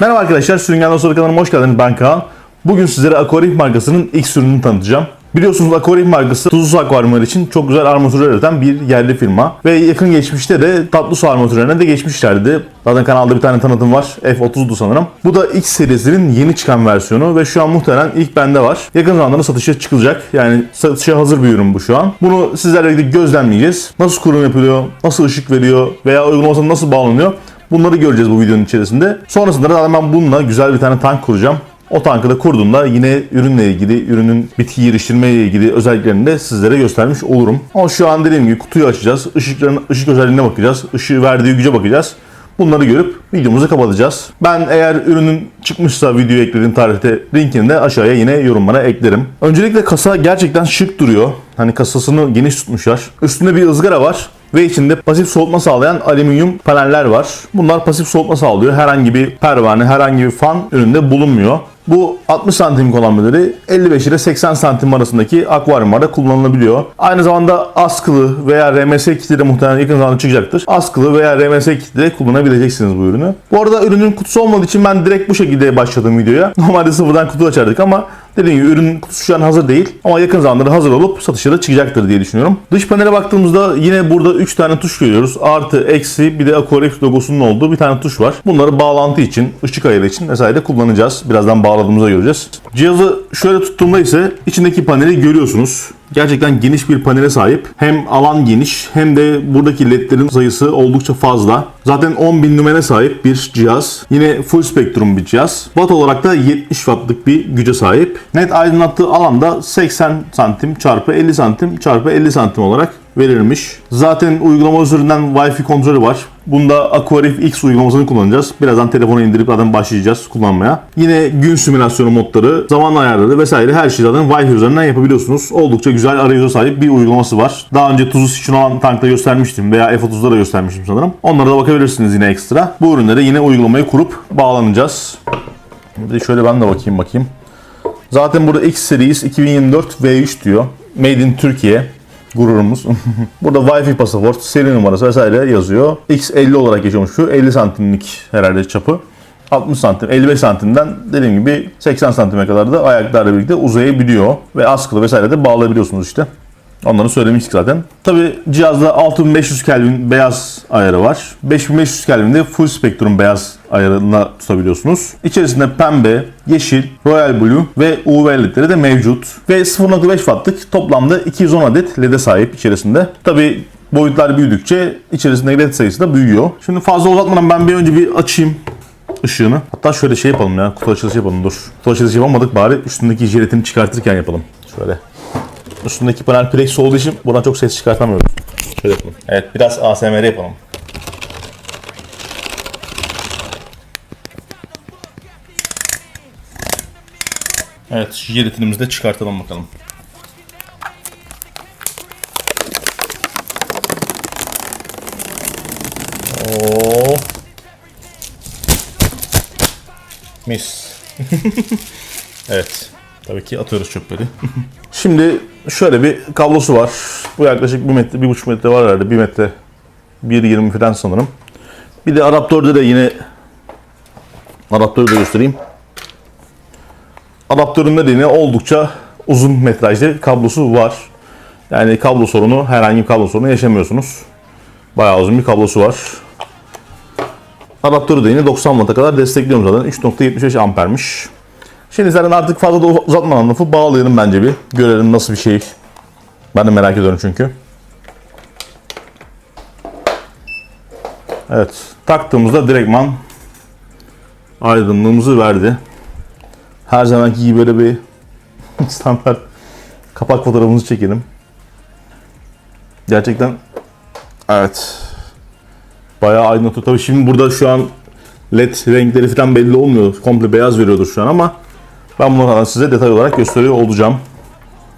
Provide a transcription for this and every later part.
Merhaba arkadaşlar, Sürüngen Dostları kanalıma hoş geldiniz. Ben Kaan. Bugün sizlere Aquarif markasının ilk ürününü tanıtacağım. Biliyorsunuz Aquarif markası tuzlu su akvaryumlar için çok güzel armatürler üreten bir yerli firma. Ve yakın geçmişte de tatlı su armatürlerine de geçmişlerdi. Zaten kanalda bir tane tanıtım var. F30'du sanırım. Bu da X serisinin yeni çıkan versiyonu ve şu an muhtemelen ilk bende var. Yakın zamanda satışa çıkılacak. Yani satışa hazır bir ürün bu şu an. Bunu sizlerle birlikte gözlemleyeceğiz. Nasıl kurum yapılıyor, nasıl ışık veriyor veya uygulamasına nasıl bağlanıyor Bunları göreceğiz bu videonun içerisinde. Sonrasında da ben bununla güzel bir tane tank kuracağım. O tankı da kurduğumda yine ürünle ilgili, ürünün bitki geliştirme ile ilgili özelliklerini de sizlere göstermiş olurum. Ama şu an dediğim gibi kutuyu açacağız. Işıkların, ışık özelliğine bakacağız. Işığı verdiği güce bakacağız. Bunları görüp videomuzu kapatacağız. Ben eğer ürünün çıkmışsa video eklediğim tarihte linkini de aşağıya yine yorumlara eklerim. Öncelikle kasa gerçekten şık duruyor. Hani kasasını geniş tutmuşlar. Üstünde bir ızgara var ve içinde pasif soğutma sağlayan alüminyum paneller var. Bunlar pasif soğutma sağlıyor. Herhangi bir pervane, herhangi bir fan üründe bulunmuyor. Bu 60 santimlik olan modeli 55 ile 80 santim arasındaki akvaryumlarda kullanılabiliyor. Aynı zamanda askılı veya RMS kiti de muhtemelen yakın zamanda çıkacaktır. Askılı veya RMS kiti de kullanabileceksiniz bu ürünü. Bu arada ürünün kutusu olmadığı için ben direkt bu şekilde başladım videoya. Normalde sıfırdan kutu açardık ama Dediğim gibi ürünün kutusu şu an hazır değil ama yakın zamanda hazır olup satışa çıkacaktır diye düşünüyorum. Dış panele baktığımızda yine burada 3 tane tuş görüyoruz. Artı, eksi bir de Aquarif logosunun olduğu bir tane tuş var. Bunları bağlantı için, ışık ayarı için vesaire kullanacağız. Birazdan bağladığımızda göreceğiz. Cihazı şöyle tuttuğumda ise içindeki paneli görüyorsunuz. Gerçekten geniş bir panele sahip. Hem alan geniş hem de buradaki ledlerin sayısı oldukça fazla. Zaten 10.000 lumene sahip bir cihaz. Yine full spektrum bir cihaz. Watt olarak da 70 wattlık bir güce sahip. Net aydınlattığı alanda 80 santim çarpı 50 santim çarpı 50 santim olarak verilmiş. Zaten uygulama üzerinden Wi-Fi kontrolü var. Bunda Aquarif X uygulamasını kullanacağız. Birazdan telefona indirip zaten başlayacağız kullanmaya. Yine gün simülasyonu modları, zaman ayarları vesaire her şeyi zaten Wi-Fi üzerinden yapabiliyorsunuz. Oldukça güzel arayüze sahip bir uygulaması var. Daha önce Tuzu için olan tankta göstermiştim veya F30'da da göstermiştim sanırım. Onlara da bakabilirsiniz yine ekstra. Bu ürünlere yine uygulamayı kurup bağlanacağız. Bir de şöyle ben de bakayım bakayım. Zaten burada X Series 2024 V3 diyor. Made in Türkiye gururumuz. Burada Wi-Fi pasaport, seri numarası vesaire yazıyor. X50 olarak geçiyormuş şu. 50 santimlik herhalde çapı. 60 santim, 55 santimden dediğim gibi 80 santime kadar da ayaklarla birlikte uzayabiliyor. Ve askılı vesaire de bağlayabiliyorsunuz işte. Onları söylemiştik zaten. Tabi cihazda 6500 Kelvin beyaz ayarı var. 5500 Kelvin'de full spektrum beyaz ayarına tutabiliyorsunuz. İçerisinde pembe, yeşil, royal blue ve UV ledleri de mevcut. Ve 0.5 wattlık toplamda 210 adet lede sahip içerisinde. Tabi boyutlar büyüdükçe içerisindeki led sayısı da büyüyor. Şimdi fazla uzatmadan ben bir önce bir açayım ışığını. Hatta şöyle şey yapalım ya. Kutu açılışı yapalım dur. Kutu açılışı yapamadık bari üstündeki jiletini çıkartırken yapalım. Şöyle. Üstündeki panel Plex olduğu için buradan çok ses çıkartamıyoruz. Şöyle yapalım. Evet biraz ASMR yapalım. Evet jiletimizi de çıkartalım bakalım. Oo. Mis. evet. Tabii ki atıyoruz çöpleri. Şimdi şöyle bir kablosu var. Bu yaklaşık 1 metre, 1,5 metre var herhalde. 1 metre, 1.20 falan sanırım. Bir de adaptörde de yine adaptörü de göstereyim. Adaptöründe de yine oldukça uzun metrajlı kablosu var. Yani kablo sorunu, herhangi bir kablo sorunu yaşamıyorsunuz. Bayağı uzun bir kablosu var. Adaptörü de yine 90 Watt'a kadar destekliyorum zaten. 3.75 ampermiş. Şimdi zaten artık fazla da uzatmadan lafı bağlayalım bence bir. Görelim nasıl bir şey. Ben de merak ediyorum çünkü. Evet. Taktığımızda direktman aydınlığımızı verdi. Her zamanki gibi böyle bir standart kapak fotoğrafımızı çekelim. Gerçekten evet. Bayağı aydınlatıyor. Tabii şimdi burada şu an led renkleri falan belli olmuyor. Komple beyaz veriyordur şu an ama ben bunu size detay olarak gösteriyor olacağım.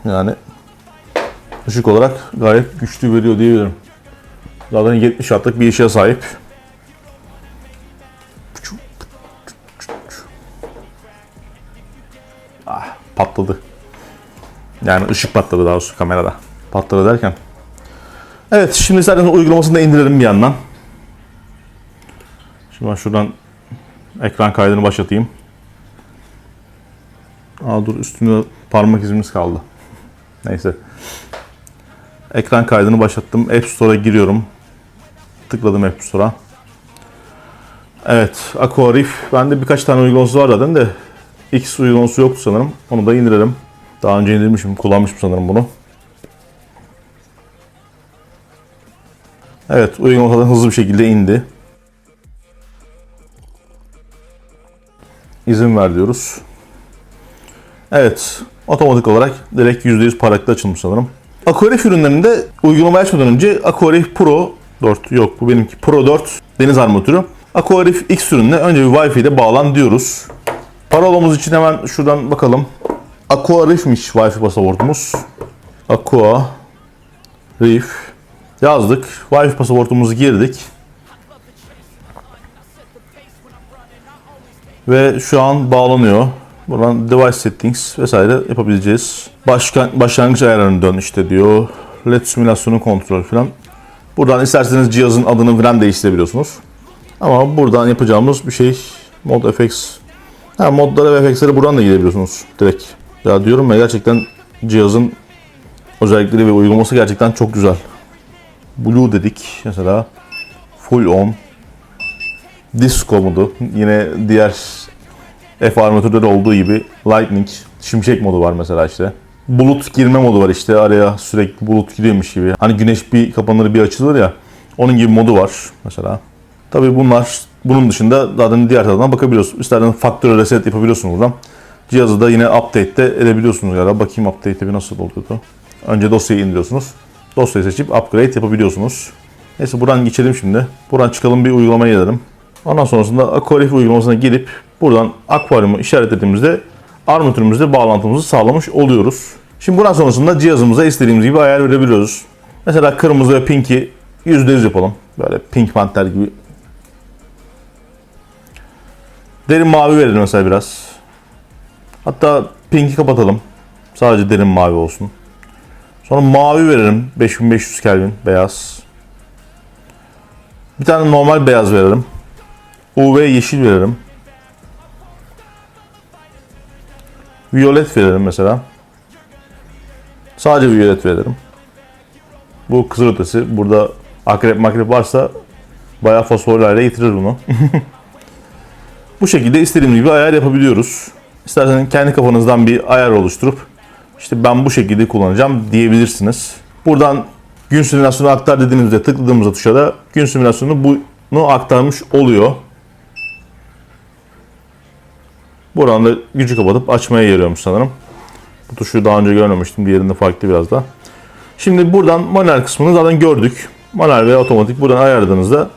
Yani ışık olarak gayet güçlü veriyor diyebilirim. Zaten 70 wattlık bir ışığa sahip. Ah, patladı. Yani ışık patladı daha doğrusu kamerada. Patladı derken. Evet şimdi zaten uygulamasını da indirelim bir yandan. Şimdi ben şuradan Ekran kaydını başlatayım. Aa dur üstünde parmak izimiz kaldı. Neyse. Ekran kaydını başlattım. App Store'a giriyorum. Tıkladım App Store'a. Evet, Aquarif. Bende birkaç tane uygulaması var zaten de X uygulaması yoktu sanırım. Onu da indirelim. Daha önce indirmişim, kullanmışım sanırım bunu. Evet, uygulama zaten hızlı bir şekilde indi. İzin ver diyoruz. Evet, otomatik olarak direkt %100 parlaklıkta açılmış sanırım. Aquarif ürünlerinde uygulamayı açmadan önce Aquarif Pro 4 yok bu benimki Pro 4 deniz armatürü. Aquarif X ürününe önce bir Wi-Fi ile bağlan diyoruz. Parolamız için hemen şuradan bakalım. Aquarif'miş Wi-Fi pasaportumuz. Aqua Reef yazdık. Wi-Fi pasaportumuzu girdik. Ve şu an bağlanıyor. Buradan device settings vesaire yapabileceğiz. Başka, başlangıç ayarlarını dön işte diyor. LED simülasyonu kontrol falan. Buradan isterseniz cihazın adını falan değiştirebiliyorsunuz. Ama buradan yapacağımız bir şey mod FX. Ha, modlara ve FX'lere buradan da gidebiliyorsunuz direkt. Ya diyorum ya gerçekten cihazın özellikleri ve uygulaması gerçekten çok güzel. Blue dedik mesela. Full on. Disco modu. Yine diğer F armatürleri olduğu gibi Lightning, şimşek modu var mesela işte. Bulut girme modu var işte araya sürekli bulut giriyormuş gibi. Hani güneş bir kapanır bir açılır ya. Onun gibi modu var mesela. Tabii bunlar bunun dışında zaten diğer taraftan bakabiliyorsunuz. İstersen faktör reset yapabiliyorsunuz buradan. Cihazı da yine update de edebiliyorsunuz ya. Bakayım update bir nasıl oluyordu. Önce dosyayı indiriyorsunuz. Dosyayı seçip upgrade yapabiliyorsunuz. Neyse buradan geçelim şimdi. Buradan çıkalım bir uygulamaya gidelim. Ondan sonrasında Aquarif uygulamasına girip buradan akvaryumu işaretlediğimizde armatürümüzle bağlantımızı sağlamış oluyoruz. Şimdi buradan sonrasında cihazımıza istediğimiz gibi ayar verebiliyoruz. Mesela kırmızı ve pinki %100 yapalım. Böyle pink panter gibi. Derin mavi verelim mesela biraz. Hatta pinki kapatalım. Sadece derin mavi olsun. Sonra mavi verelim. 5500 Kelvin beyaz. Bir tane normal beyaz verelim. UV yeşil verelim. Violet verelim mesela. Sadece violet verelim. Bu kızıl ötesi. Burada akrep makrep varsa bayağı fosforlarla getirir bunu. Bu şekilde istediğimiz gibi ayar yapabiliyoruz. İsterseniz kendi kafanızdan bir ayar oluşturup işte ben bu şekilde kullanacağım diyebilirsiniz. Buradan gün simülasyonu aktar dediğimizde tıkladığımızda tuşa da gün simülasyonu bunu aktarmış oluyor. Buradan da gücü kapatıp açmaya yarıyormuş sanırım. Bu tuşu daha önce görmemiştim. Diğerinde farklı biraz da. Şimdi buradan manuel kısmını zaten gördük. Manuel ve otomatik buradan ayarladığınızda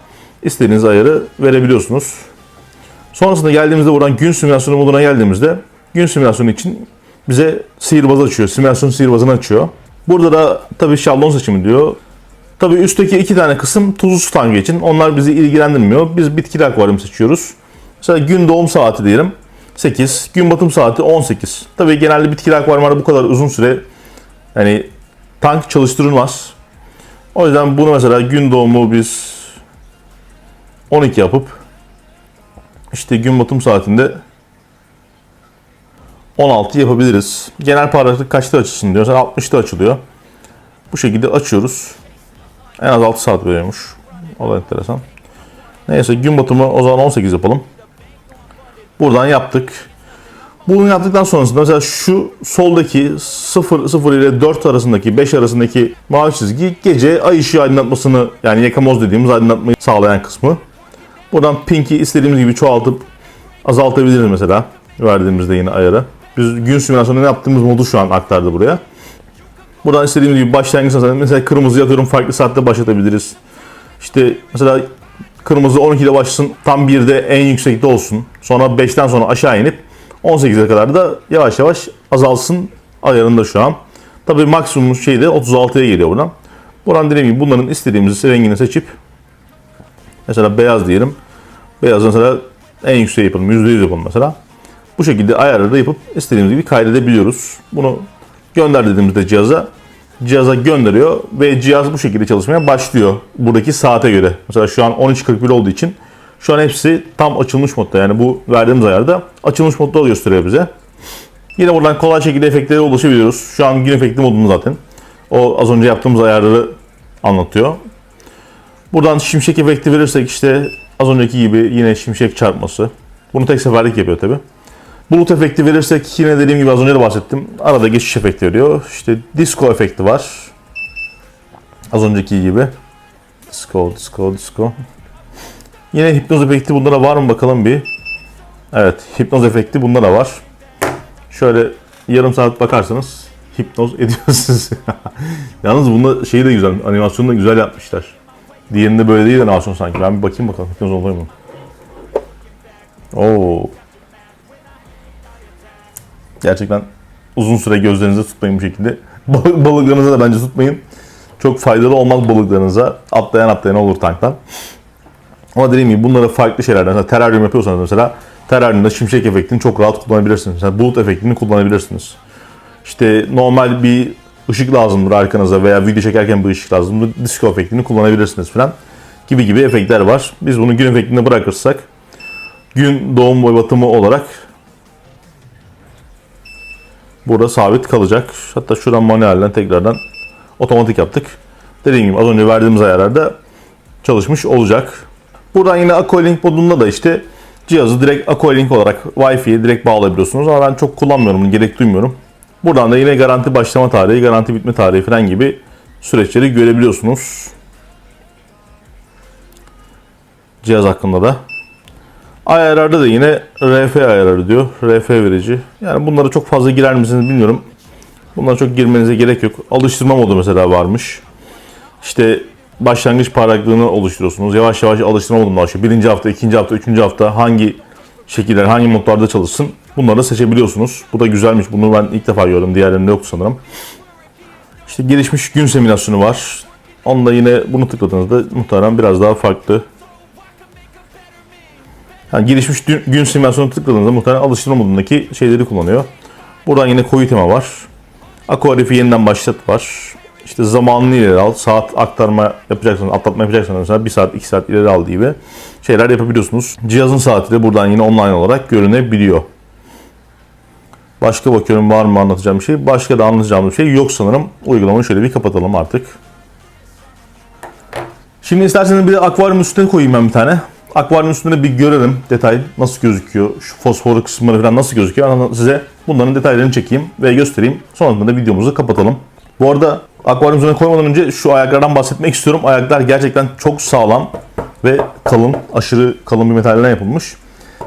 istediğiniz ayarı verebiliyorsunuz. Sonrasında geldiğimizde buradan gün simülasyonu moduna geldiğimizde gün simülasyonu için bize sihirbaz açıyor. Simülasyon sihirbazını açıyor. Burada da tabii şablon seçimi diyor. Tabii üstteki iki tane kısım tuzlu su tankı için. Onlar bizi ilgilendirmiyor. Biz bitkili akvaryum seçiyoruz. Mesela gün doğum saati diyelim. 8, gün batım saati 18. Tabii genelde bitkili akvaryumlarda bu kadar uzun süre yani tank çalıştırılmaz. O yüzden bunu mesela gün doğumu biz 12 yapıp işte gün batım saatinde 16 yapabiliriz. Genel parlaklık kaçta açılsın diyor. Mesela 60'ta açılıyor. Bu şekilde açıyoruz. En az 6 saat veriyormuş. O da enteresan. Neyse gün batımı o zaman 18 yapalım. Buradan yaptık. Bunu yaptıktan sonrasında mesela şu soldaki 0, 0 ile 4 arasındaki 5 arasındaki mavi çizgi gece ay ışığı aydınlatmasını yani yakamoz dediğimiz aydınlatmayı sağlayan kısmı. Buradan pink'i istediğimiz gibi çoğaltıp azaltabiliriz mesela verdiğimizde yine ayarı. Biz gün simülasyonunda yaptığımız modu şu an aktardı buraya. Buradan istediğimiz gibi başlangıç mesela kırmızı atıyorum farklı saatte başlatabiliriz. İşte mesela kırmızı 12'de başlasın tam 1'de en yüksekte olsun. Sonra 5'ten sonra aşağı inip 18'e kadar da yavaş yavaş azalsın ayarında şu an. Tabii maksimum şey de 36'ya geliyor buradan. Buradan dediğim gibi bunların istediğimiz rengini seçip mesela beyaz diyelim. Beyaz mesela en yükseği yapalım. %100 yapalım mesela. Bu şekilde ayarları yapıp istediğimiz gibi kaydedebiliyoruz. Bunu gönder dediğimizde cihaza cihaza gönderiyor ve cihaz bu şekilde çalışmaya başlıyor. Buradaki saate göre. Mesela şu an 13.41 olduğu için Şu an hepsi tam açılmış modda. Yani bu verdiğimiz ayarda açılmış modda gösteriyor bize. Yine buradan kolay şekilde efektlere ulaşabiliyoruz. Şu an gün efekti modunda zaten. O az önce yaptığımız ayarları anlatıyor. Buradan şimşek efekti verirsek işte az önceki gibi yine şimşek çarpması. Bunu tek seferlik yapıyor tabi. Bulut efekti verirsek yine dediğim gibi az önce de bahsettim. Arada geçiş efekti veriyor. İşte disco efekti var. Az önceki gibi. Disco, disco, disco. Yine hipnoz efekti bunda var mı bakalım bir. Evet, hipnoz efekti bunda da var. Şöyle yarım saat bakarsanız hipnoz ediyorsunuz. Yalnız bunda şeyi de güzel, animasyonu da güzel yapmışlar. Diğerinde böyle değil animasyon sanki. Ben bir bakayım bakalım hipnoz oluyor mu? Oo. Gerçekten uzun süre gözlerinize tutmayın bu şekilde. Balık, balıklarınıza da bence tutmayın. Çok faydalı olmaz balıklarınıza. Atlayan atlayan olur tanktan. Ama dediğim gibi bunları farklı şeylerden, mesela teraryum yapıyorsanız mesela teraryumda şimşek efektini çok rahat kullanabilirsiniz. Mesela bulut efektini kullanabilirsiniz. İşte normal bir ışık lazımdır arkanıza veya video çekerken bir ışık lazımdır. Disco efektini kullanabilirsiniz falan. Gibi gibi efektler var. Biz bunu gün efektine bırakırsak gün doğum ve batımı olarak burada sabit kalacak. Hatta şuradan manuelden tekrardan otomatik yaptık. Dediğim gibi az önce verdiğimiz ayarlarda çalışmış olacak. Buradan yine Aqualink modunda da işte cihazı direkt Aqualink olarak Wi-Fi'ye direkt bağlayabiliyorsunuz. Ama ben çok kullanmıyorum, gerek duymuyorum. Buradan da yine garanti başlama tarihi, garanti bitme tarihi falan gibi süreçleri görebiliyorsunuz. Cihaz hakkında da. Ayarlarda da yine RF ayarları diyor. RF verici. Yani bunlara çok fazla girer misiniz bilmiyorum. Bunlara çok girmenize gerek yok. Alıştırma modu mesela varmış. İşte başlangıç parlaklığını oluşturuyorsunuz. Yavaş yavaş alıştırma moduna başlıyor. Birinci hafta, ikinci hafta, üçüncü hafta hangi şekiller, hangi modlarda çalışsın bunları da seçebiliyorsunuz. Bu da güzelmiş. Bunu ben ilk defa gördüm. Diğerlerinde yoktu sanırım. İşte gelişmiş gün simülasyonu var. Onda yine bunu tıkladığınızda muhtemelen biraz daha farklı. Yani gelişmiş gün simülasyonu tıkladığınızda muhtemelen alıştırma modundaki şeyleri kullanıyor. Buradan yine koyu tema var. Aquarif'i yeniden başlat var. İşte zamanını ileri al. Saat aktarma yapacaksanız, atlatma yapacaksanız mesela 1 saat, 2 saat ileri al gibi şeyler yapabiliyorsunuz. Cihazın saati de buradan yine online olarak görünebiliyor. Başka bakıyorum var mı anlatacağım bir şey. Başka da anlatacağım bir şey yok sanırım. Uygulamayı şöyle bir kapatalım artık. Şimdi isterseniz bir akvaryum üstüne koyayım ben bir tane. Akvaryum üstünde bir görelim detay nasıl gözüküyor. Şu fosforlu kısımları falan nasıl gözüküyor. Size bunların detaylarını çekeyim ve göstereyim. Sonrasında da videomuzu kapatalım. Bu arada akvaryum üzerine koymadan önce şu ayaklardan bahsetmek istiyorum. Ayaklar gerçekten çok sağlam ve kalın, aşırı kalın bir metalden yapılmış.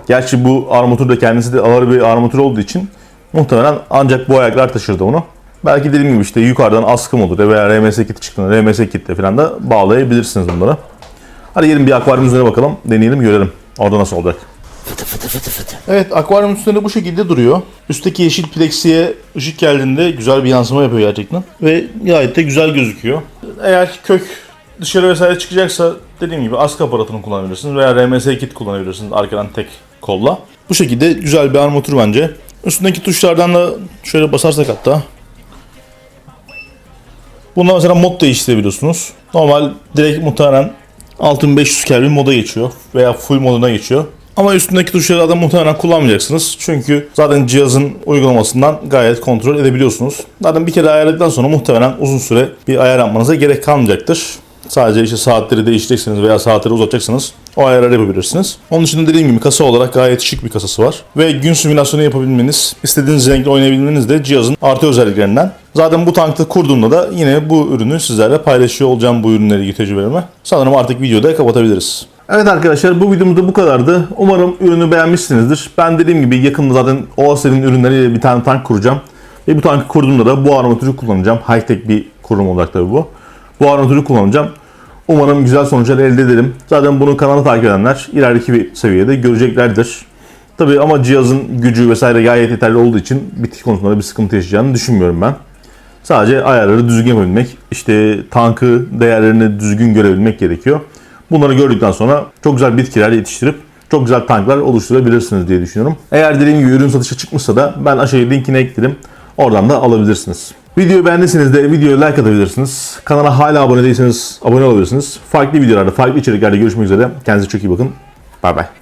Gerçi bu armatür de kendisi de ağır bir armatür olduğu için muhtemelen ancak bu ayaklar taşırdı onu. Belki dediğim gibi işte yukarıdan askı modu veya RMS kiti çıktığında RMS kitle falan da bağlayabilirsiniz bunları. Hadi gelin bir akvaryum üzerine bakalım, deneyelim, görelim. Orada nasıl olacak. Evet, akvaryum üstünde bu şekilde duruyor. Üstteki yeşil plexiye ışık geldiğinde güzel bir yansıma yapıyor gerçekten. Ve gayet de güzel gözüküyor. Eğer kök dışarı vesaire çıkacaksa dediğim gibi askı aparatını kullanabilirsiniz veya RMS kit kullanabilirsiniz arkadan tek kolla. Bu şekilde güzel bir armatür bence. Üstündeki tuşlardan da şöyle basarsak hatta Bunda mesela mod değiştirebiliyorsunuz. Normal direkt muhtemelen 6500 Kelvin moda geçiyor veya full moduna geçiyor. Ama üstündeki tuşları da muhtemelen kullanmayacaksınız. Çünkü zaten cihazın uygulamasından gayet kontrol edebiliyorsunuz. Zaten bir kere ayarladıktan sonra muhtemelen uzun süre bir ayar yapmanıza gerek kalmayacaktır. Sadece işte saatleri değiştireceksiniz veya saatleri uzatacaksınız. O ayarları yapabilirsiniz. Onun için dediğim gibi kasa olarak gayet şık bir kasası var. Ve gün simülasyonu yapabilmeniz, istediğiniz renkle oynayabilmeniz de cihazın artı özelliklerinden. Zaten bu tankta kurduğumda da yine bu ürünü sizlerle paylaşıyor olacağım bu ürünleri ilgili tecrübelerimi. Sanırım artık videoda kapatabiliriz. Evet arkadaşlar bu videomuz da bu kadardı. Umarım ürünü beğenmişsinizdir. Ben dediğim gibi yakında zaten OASER'in ürünleriyle bir tane tank kuracağım. Ve bu tankı kurduğumda da bu armatürü kullanacağım. High tech bir kurum olacak tabii bu. Bu armatürü kullanacağım. Umarım güzel sonuçlar elde ederim. Zaten bunu kanalı takip edenler ilerideki bir seviyede göreceklerdir. Tabii ama cihazın gücü vesaire gayet yeterli olduğu için bitki konusunda da bir sıkıntı yaşayacağını düşünmüyorum ben. Sadece ayarları düzgün yapabilmek, işte tankı değerlerini düzgün görebilmek gerekiyor. Bunları gördükten sonra çok güzel bitkiler yetiştirip çok güzel tanklar oluşturabilirsiniz diye düşünüyorum. Eğer dediğim gibi ürün satışa çıkmışsa da ben aşağıya linkini ekledim. Oradan da alabilirsiniz. Videoyu beğendiyseniz de videoya like atabilirsiniz. Kanala hala abone değilseniz abone olabilirsiniz. Farklı videolarda, farklı içeriklerde görüşmek üzere. Kendinize çok iyi bakın. Bay bay.